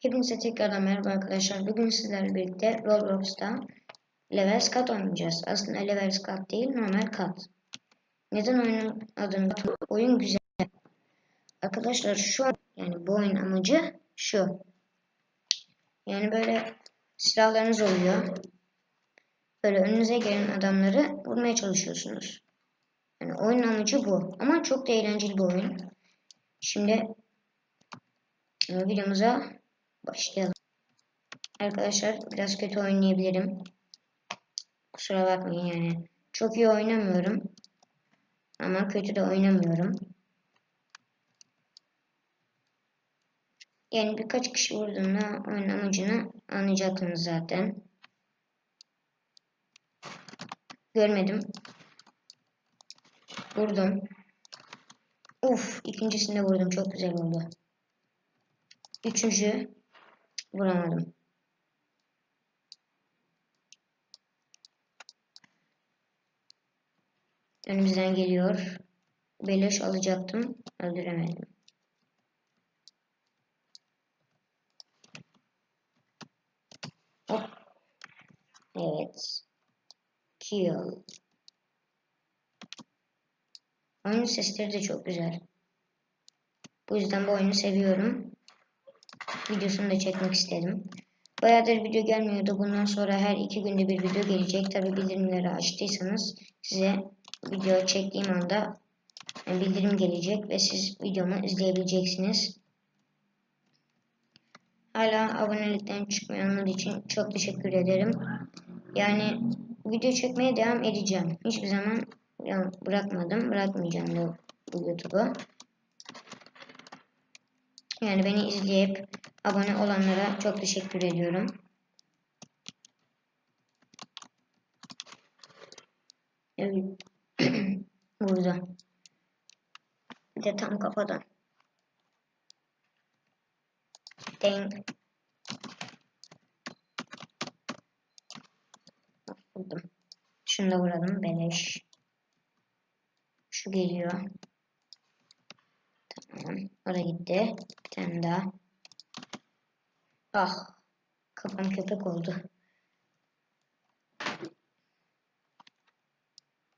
Hepinize tekrardan merhaba arkadaşlar. Bugün sizlerle birlikte Roblox'ta Level Cut oynayacağız. Aslında Level Cut değil, normal Cut. Neden oyunun adını Oyun güzel. Arkadaşlar şu yani bu oyun amacı şu. Yani böyle silahlarınız oluyor. Böyle önünüze gelen adamları vurmaya çalışıyorsunuz. Yani oyun amacı bu. Ama çok da eğlenceli bir oyun. Şimdi videomuza başlayalım. Arkadaşlar biraz kötü oynayabilirim. Kusura bakmayın yani. Çok iyi oynamıyorum. Ama kötü de oynamıyorum. Yani birkaç kişi vurduğunda oyun amacını anlayacaksınız zaten. Görmedim. Vurdum. Uf, ikincisinde vurdum. Çok güzel oldu. Üçüncü vuramadım. Önümüzden geliyor. Beleş alacaktım. Öldüremedim. Hop. Evet. Kill. Oyun sesleri de çok güzel. Bu yüzden bu oyunu seviyorum. Videosunu da çekmek istedim. Bayağıdır video gelmiyordu. Bundan sonra her iki günde bir video gelecek. Tabi bildirimleri açtıysanız size video çektiğim anda bildirim gelecek ve siz videomu izleyebileceksiniz. Hala abonelikten çıkmayanlar için çok teşekkür ederim. Yani video çekmeye devam edeceğim. Hiçbir zaman bırakmadım. Bırakmayacağım da bu YouTube'u. Yani beni izleyip abone olanlara çok teşekkür ediyorum. Evet. Burada. Bir de tam kafadan. Ding. Vurdum. Şunu da vuralım. Beleş. Şu geliyor. Tamam. Oraya gitti. Bir tane daha. Ah. Kafam köpek oldu.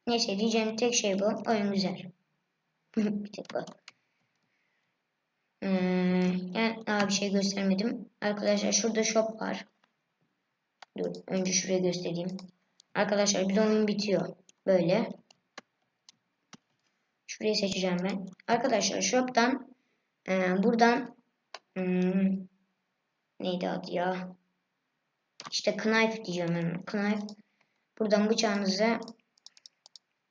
Neyse diyeceğim tek şey bu. Oyun güzel. bir tek bu. Ee, yani daha bir şey göstermedim. Arkadaşlar şurada shop var. Dur önce şuraya göstereyim. Arkadaşlar bir oyun bitiyor. Böyle. Şurayı seçeceğim ben. Arkadaşlar shop'tan e, buradan hmm, neydi adı ya? İşte knife diyeceğim ben. Knife. Buradan bıçağınızı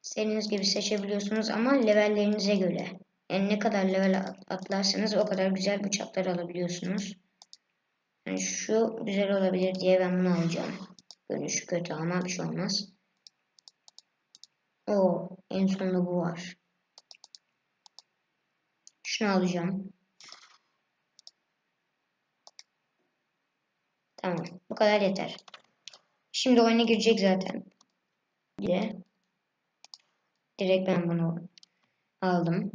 istediğiniz gibi seçebiliyorsunuz ama levellerinize göre. Yani ne kadar level atlarsanız o kadar güzel bıçaklar alabiliyorsunuz. Yani şu güzel olabilir diye ben bunu alacağım. Görünüşü kötü ama bir şey olmaz. O en sonunda bu var. Şunu alacağım. Tamam. Bu kadar yeter. Şimdi oyuna girecek zaten. Diye. Direkt ben bunu aldım.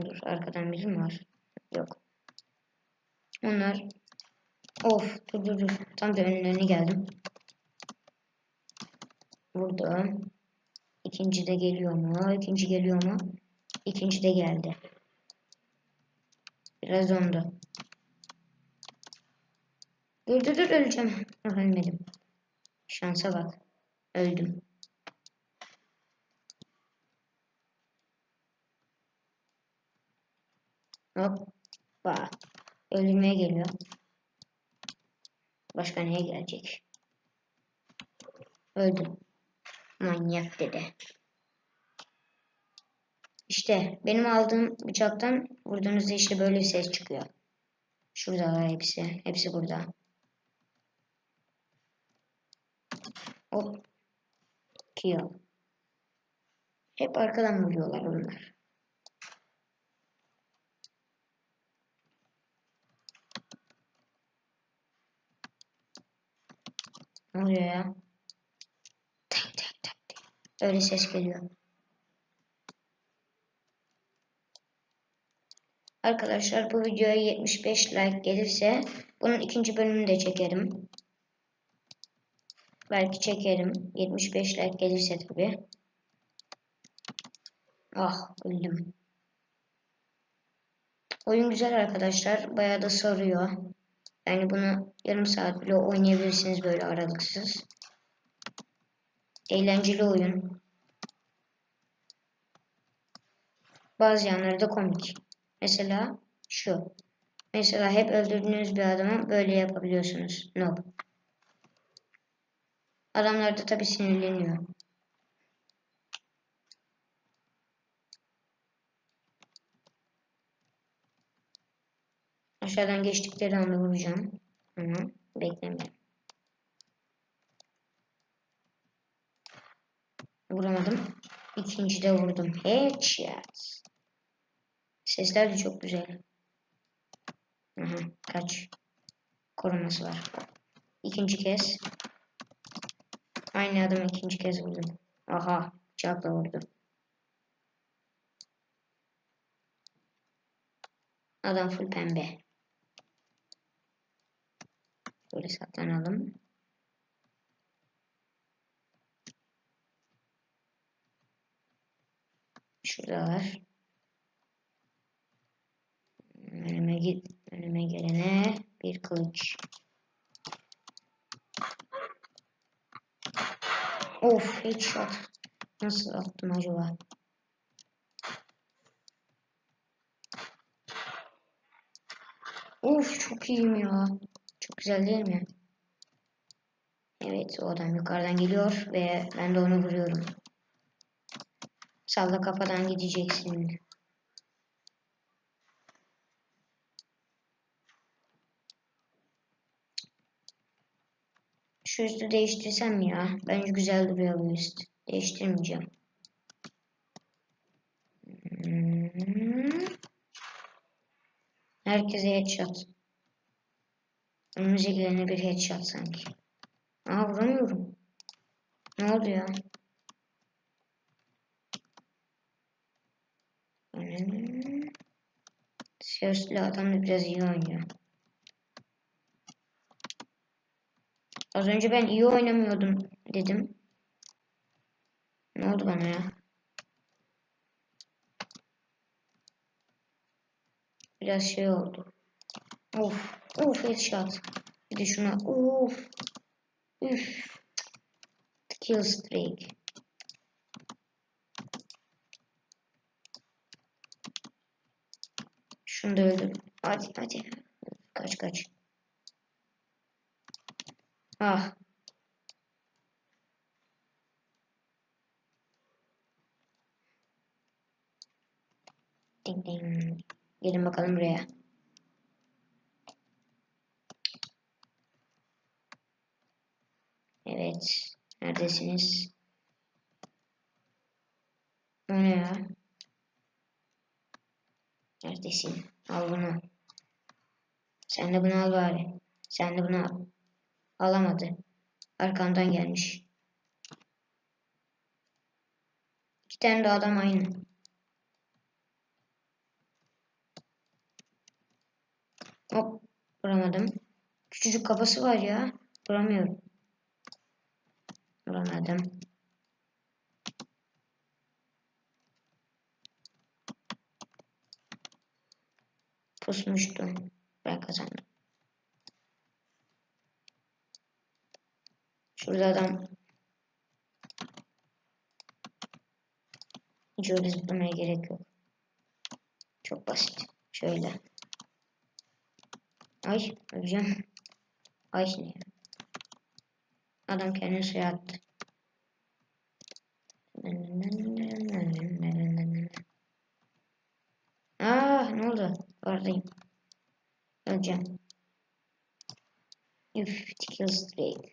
Dur arkadan biri mi var? Yok. Onlar Of dur dur dur. Tam da önlerine geldim. Burada. İkinci de geliyor mu? İkinci geliyor mu? İkinci de geldi. Biraz dondu. Dur dur dur öleceğim. Ah, ölmedim. Şansa bak. Öldüm. Hoppa. Öldürmeye geliyor. Başka neye gelecek? Öldüm. Manyak dede. İşte benim aldığım bıçaktan vurduğunuzda işte böyle bir ses çıkıyor. Şurada hepsi. Hepsi burada. Hop. Kill. Hep arkadan vuruyorlar onlar. Ne oluyor ya? Öyle ses geliyor. Arkadaşlar bu videoya 75 like gelirse bunun ikinci bölümünü de çekerim. Belki çekerim. 75 like gelirse tabi. Ah öldüm. Oyun güzel arkadaşlar. Bayağı da sarıyor. Yani bunu yarım saat bile oynayabilirsiniz böyle aralıksız. Eğlenceli oyun. Bazı yanları da komik. Mesela şu. Mesela hep öldürdüğünüz bir adamı böyle yapabiliyorsunuz. Noob. Adamlar da tabi sinirleniyor. Aşağıdan geçtikleri anda vuracağım. Ama beklemeyin. Vuramadım. İkinci de vurdum. Headshot. Sesler de çok güzel. Aha, kaç. Koruması var. İkinci kez. Aynı adamı ikinci kez vurdum. Aha. Bıçakla vurdu. Adam full pembe. Böyle saklanalım. Şurada var. Önüme git, önüme gelene bir kılıç. Of, headshot. Nasıl attım acaba? Of, çok iyiyim ya. Çok güzel değil mi? Evet, o adam yukarıdan geliyor ve ben de onu vuruyorum. Salla kafadan gideceksin. Şu üstü değiştirsem ya. Bence güzel duruyor bu üst. Değiştirmeyeceğim. Herkese headshot. Önümüze gelene bir headshot sanki. Aa vuramıyorum. Ne oldu ya? Siyaslı adam da biraz iyi oynuyor. Az önce ben iyi oynamıyordum dedim. Ne oldu bana ya? Biraz şey oldu. Of. Of headshot. Bir de şuna. Of. Üf. Kill streak. Şunu da öldür. Hadi hadi. Kaç kaç. Ah. Ding ding. Gelin bakalım buraya. Evet. Neredesiniz? O ne ya? Neredesin? Al bunu. Sen de bunu al bari. Sen de bunu al. Alamadı. Arkamdan gelmiş. İki tane de adam aynı. Hop. Vuramadım. Küçücük kafası var ya. Vuramıyorum. Vuramadım. Pusmuştu. Ben kazandım. Şurada adam öyle zıplamaya gerek yok. Çok basit. Şöyle. Ay öleceğim. Ay ne? Adam kendini suya attı. Ah ne oldu? Oradayım. Öleceğim. Üf, kill streak.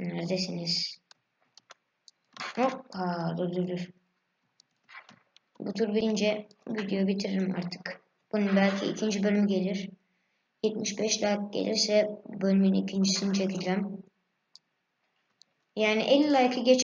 Neredesiniz? Hoppa dur dur dur. Bu tur bitince videoyu bitiririm artık. Bunun belki ikinci bölüm gelir. 75 like gelirse bölümün ikincisini çekeceğim. Yani 50 like'ı geç